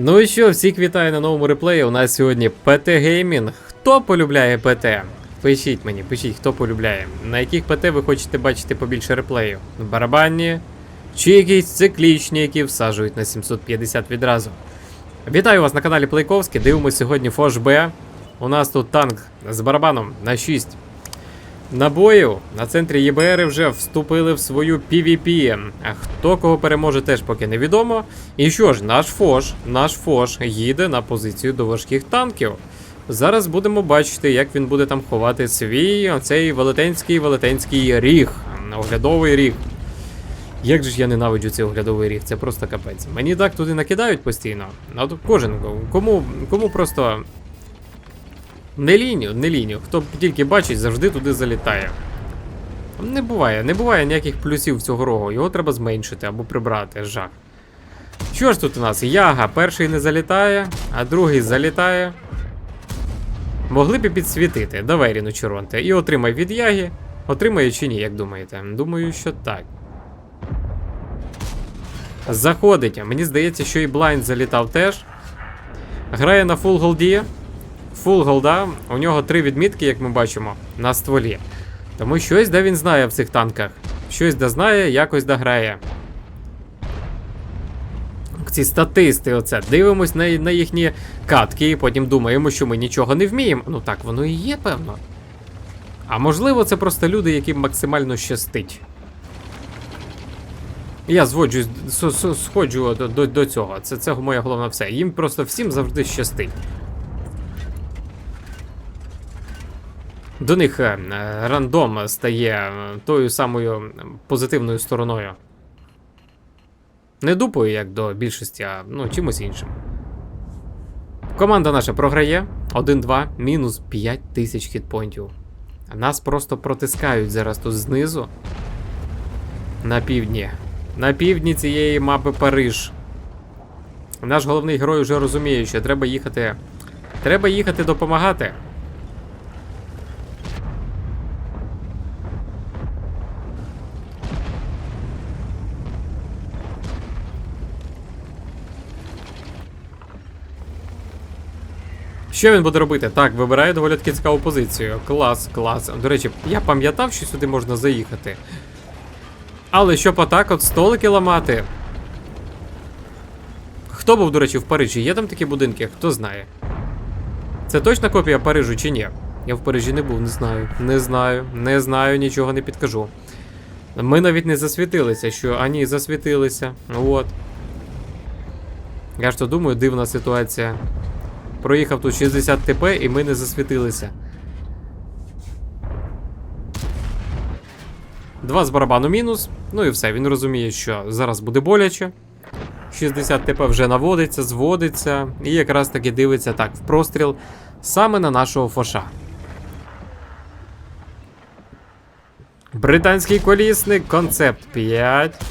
Ну і що, всіх вітаю на новому реплеї. У нас сьогодні ПТ Геймінг. Хто полюбляє ПТ? Пишіть мені, пишіть, хто полюбляє. На яких ПТ ви хочете бачити побільше реплеїв? Барабанні? Чи якісь циклічні, які всаджують на 750 відразу? Вітаю вас на каналі Плейковський. Дивимося сьогодні Фош Б. У нас тут танк з барабаном на 6 набоїв. На центрі ЄБР вже вступили в свою PvP. А хто кого переможе, теж поки невідомо. І що ж, наш Фош, наш Фош їде на позицію до важких танків. Зараз будемо бачити, як він буде там ховати свій оцей велетенський велетенський ріг, оглядовий ріг. Як же ж я ненавиджу цей оглядовий ріг, це просто капець. Мені так туди накидають постійно. От кожен, кому, кому просто не лінію, не лінію. Хто тільки бачить, завжди туди залітає. Не буває, не буває ніяких плюсів цього рогу. Його треба зменшити або прибрати, жах. Що ж тут у нас? Яга перший не залітає, а другий залітає. Могли б і підсвітити. Давай, Ріну Червонте. І отримай від Яги. Отримає чи ні, як думаєте? Думаю, що так. Заходить. Мені здається, що і Блайнд залітав теж. Грає на фул голді. Фул голда. У нього три відмітки, як ми бачимо, на стволі. Тому щось де він знає в цих танках. Щось де знає, якось дограє. Ці статисти, оце. Дивимось на, на їхні катки, і потім думаємо, що ми нічого не вміємо. Ну так воно і є, певно. А можливо, це просто люди, яким максимально щастить. Я зводжусь, сходжу до, до, до цього. Це, це моя головна все. Їм просто всім завжди щастить. До них е, рандом стає тою самою позитивною стороною. Не дупою, як до більшості, а ну, чимось іншим. Команда наша програє 1-2, мінус 5 тисяч хітпойнтів. Нас просто протискають зараз тут знизу. На півдні. На півдні цієї мапи Париж. Наш головний герой вже розуміє, що треба їхати. Треба їхати допомагати. Що він буде робити? Так, вибирає доволі таки цікаву позицію. Клас, клас. До речі, я пам'ятав, що сюди можна заїхати. Але щоб отак от столики ламати. Хто був, до речі, в Парижі? Є там такі будинки? Хто знає? Це точна копія Парижу чи ні? Я в Парижі не був, не знаю. Не знаю, не знаю, нічого не підкажу. Ми навіть не засвітилися, що. А ні, засвітилися. От. Я ж то думаю, дивна ситуація. Проїхав тут 60 ТП і ми не засвітилися. Два з барабану мінус. Ну і все, він розуміє, що зараз буде боляче. 60 ТП вже наводиться, зводиться, і якраз таки дивиться так в простріл саме на нашого фоша. Британський колісник, концепт 5.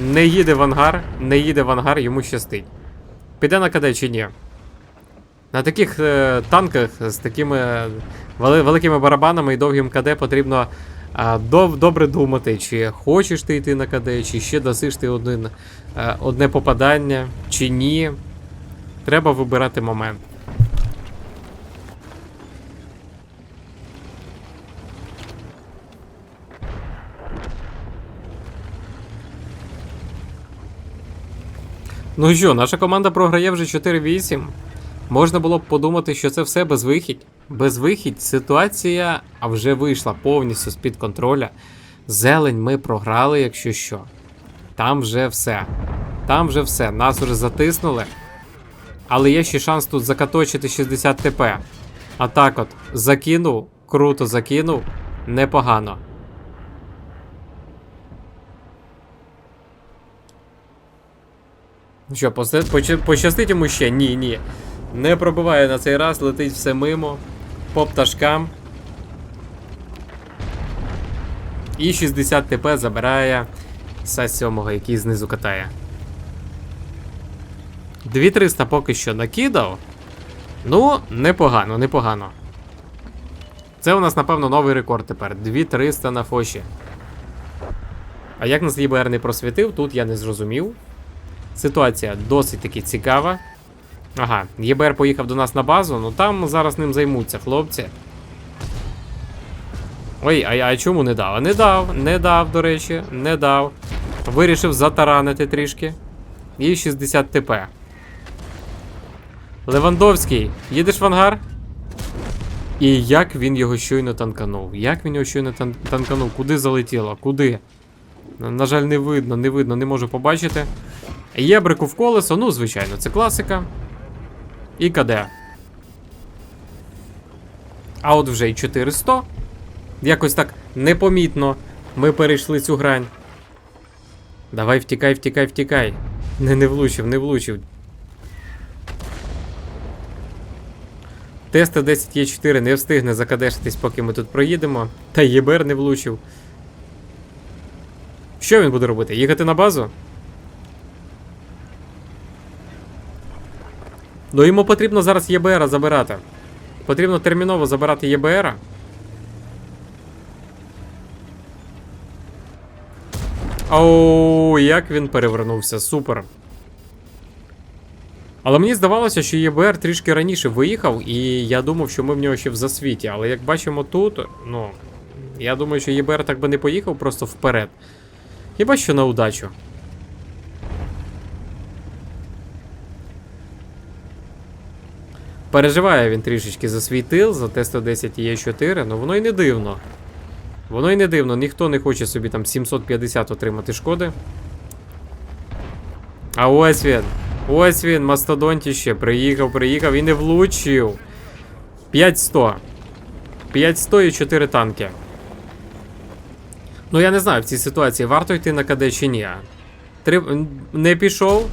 Не їде в ангар, не їде в ангар, йому щастить. Піде на КД чи ні? На таких е, танках з такими вели- великими барабанами і довгим КД потрібно е, дов, добре думати, чи хочеш ти йти на КД, чи ще досиш ти один, е, одне попадання, чи ні. Треба вибирати момент. Ну що, наша команда програє вже 4-8. Можна було б подумати, що це все безвихідь. Безвихідь, ситуація а вже вийшла повністю з-під контроля. Зелень ми програли, якщо що. Там вже все. Там вже все. Нас вже затиснули. Але є ще шанс тут закаточити 60 ТП. А так от, закинув, круто закинув, непогано. Що, пощастить йому ще? Ні, ні. Не пробиває на цей раз, летить все мимо. По пташкам. І 60 ТП забирає Са 7, який знизу катає. 2300 поки що накидав. Ну, непогано, непогано. Це у нас, напевно, новий рекорд тепер. 2300 на фоші. А як нас ЄБР не просвітив, тут я не зрозумів. Ситуація досить таки цікава. Ага, ЄБР поїхав до нас на базу, ну там зараз ним займуться хлопці. Ой, а, а чому не дав? Не дав, не дав, до речі, не дав. Вирішив затаранити трішки. І 60 ТП. Левандовський, їдеш в ангар? І як він його щойно танканув? Як він його щойно тан- танканув? Куди залетіло? Куди? На жаль, не видно, не видно, не можу побачити. Єбрику в колесо, ну, звичайно, це класика. І КД. А от вже й 400. Якось так непомітно ми перейшли цю грань. Давай, втікай, втікай, втікай. Не, не влучив, не влучив. Теста 10 є 4 не встигне закадешитись, поки ми тут проїдемо. Та ЄБР не влучив. Що він буде робити? Їхати на базу? Ну йому потрібно зараз ЄБР забирати. Потрібно терміново забирати ЄБР. Оу, як він перевернувся, супер. Але мені здавалося, що ЄБР трішки раніше виїхав, і я думав, що ми в нього ще в засвіті. Але як бачимо тут, ну. Я думаю, що ЄБР так би не поїхав просто вперед. Хіба що на удачу. Переживає він трішечки за свій тил, за Т-110 і Е4, ну воно й не дивно. Воно й не дивно, ніхто не хоче собі там 750 отримати шкоди. А ось він. Ось він, мастодонтіще. Приїхав, приїхав і не влучив. 500. 500 і 4 танки. Ну я не знаю в цій ситуації, варто йти на КД чи ні. Три... Не пішов,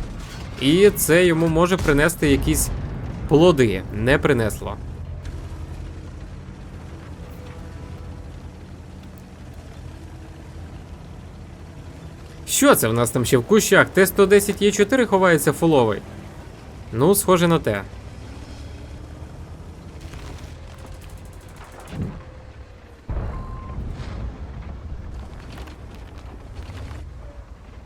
і це йому може принести якісь плоди. Не принесло. Що це в нас там ще в кущах? Т-110 Е4 ховається фуловий. Ну, схоже на те.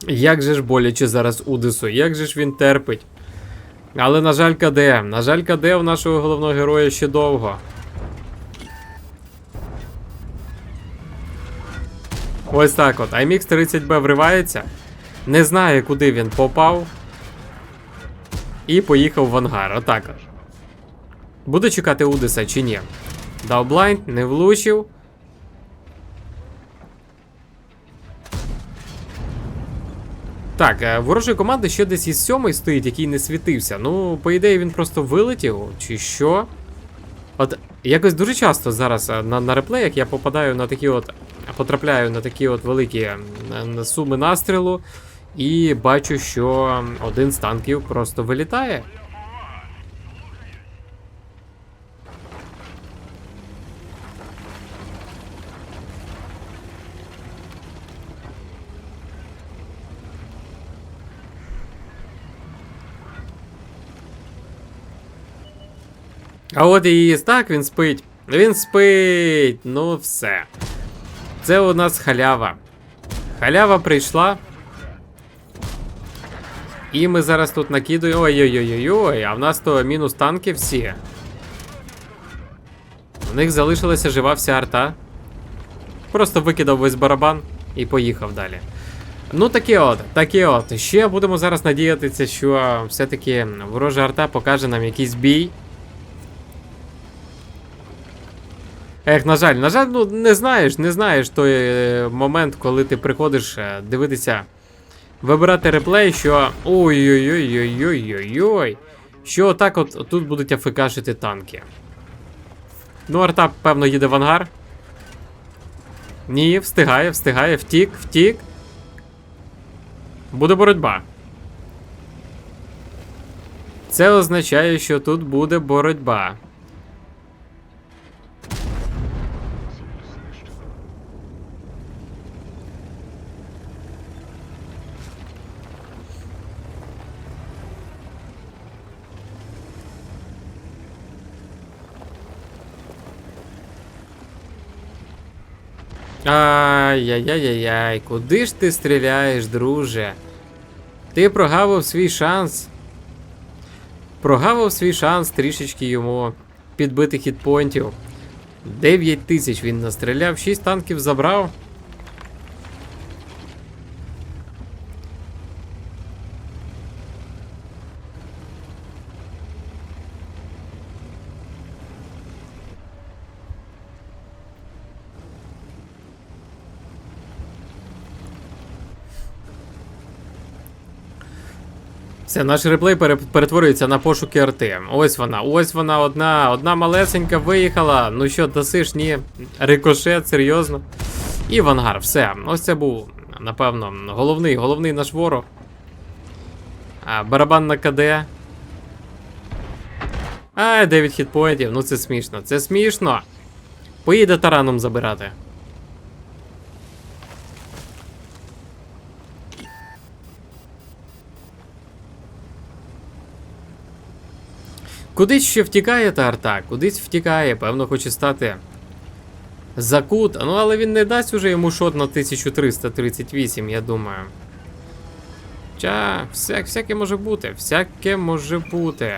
Як же ж боляче зараз Удису, як же ж він терпить. Але, на жаль, КД. На жаль, КД у нашого головного героя ще довго. Ось так от. IMX 30B вривається. Не знає, куди він попав. І поїхав в ангар. Отак от. Буде чекати Удиса чи ні? Дав блайнд, не влучив. Так, е, ворожої команди ще десь із сьомий стоїть, який не світився. Ну, по ідеї, він просто вилетів, чи що. От якось дуже часто зараз е, на, на реплеях я попадаю на такі от. Потрапляю на такі от великі суми настрілу і бачу, що один з танків просто вилітає. А от і так він спить. Він спить. Ну все. Це у нас халява. Халява прийшла. І ми зараз тут накидуємо. Ой-ой-ой-ой, а в нас то мінус танки всі. В них залишилася жива вся арта. Просто викидав весь барабан і поїхав далі. Ну таке от, таке от. Ще будемо зараз надіятися, що все-таки ворожа арта покаже нам якийсь бій. Ех, на жаль, на жаль, ну не знаєш, не знаєш той е, момент, коли ти приходиш е, дивитися, вибирати реплей, що. Ой-ой-ой-ой-ой-ой-ой. Що отак от тут будуть афекашити танки. Ну, арта, певно, їде в ангар. Ні, встигає, встигає, втік, втік. Буде боротьба. Це означає, що тут буде боротьба. Ай-яй-яй-яй, куди ж ти стріляєш, друже? Ти прогавив свій шанс. Прогавив свій шанс трішечки йому підбити хітпоінтів. 9 тисяч він настріляв, 6 танків забрав. Все, наш реплей перетворюється на пошуки РТ. Ось вона, ось вона, одна, одна малесенька виїхала. Ну що, досиш, ні. Рикошет, серйозно. І в ангар, все. Ось це був, напевно, головний, головний наш ворог. Барабан на КД. А, 9 хітпоінтів, ну це смішно, це смішно. Поїде тараном забирати. Кудись ще втікає та арта, кудись втікає, певно, хоче стати закут. Ну, але він не дасть уже йому шот на 1338, я думаю. Ча, всяк, всяке може бути, всяке може бути.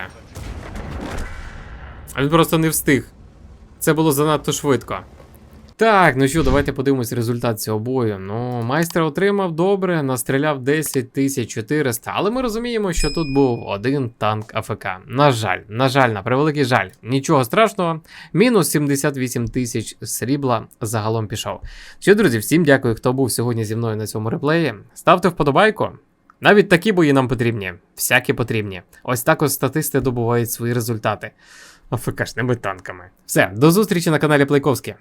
А він просто не встиг. Це було занадто швидко. Так, ну що, давайте подивимось результат цього бою. Ну, майстер отримав добре, настріляв 10 400, але ми розуміємо, що тут був один танк АФК. На жаль, на жаль, на превеликий жаль. Нічого страшного. Мінус 78 тисяч срібла загалом пішов. Що, друзі, всім дякую, хто був сьогодні зі мною на цьому реплеї. Ставте вподобайку. Навіть такі бої нам потрібні. Всякі потрібні. Ось так ось статисти добувають свої результати. АФКшними танками. Все, до зустрічі на каналі Плейковський.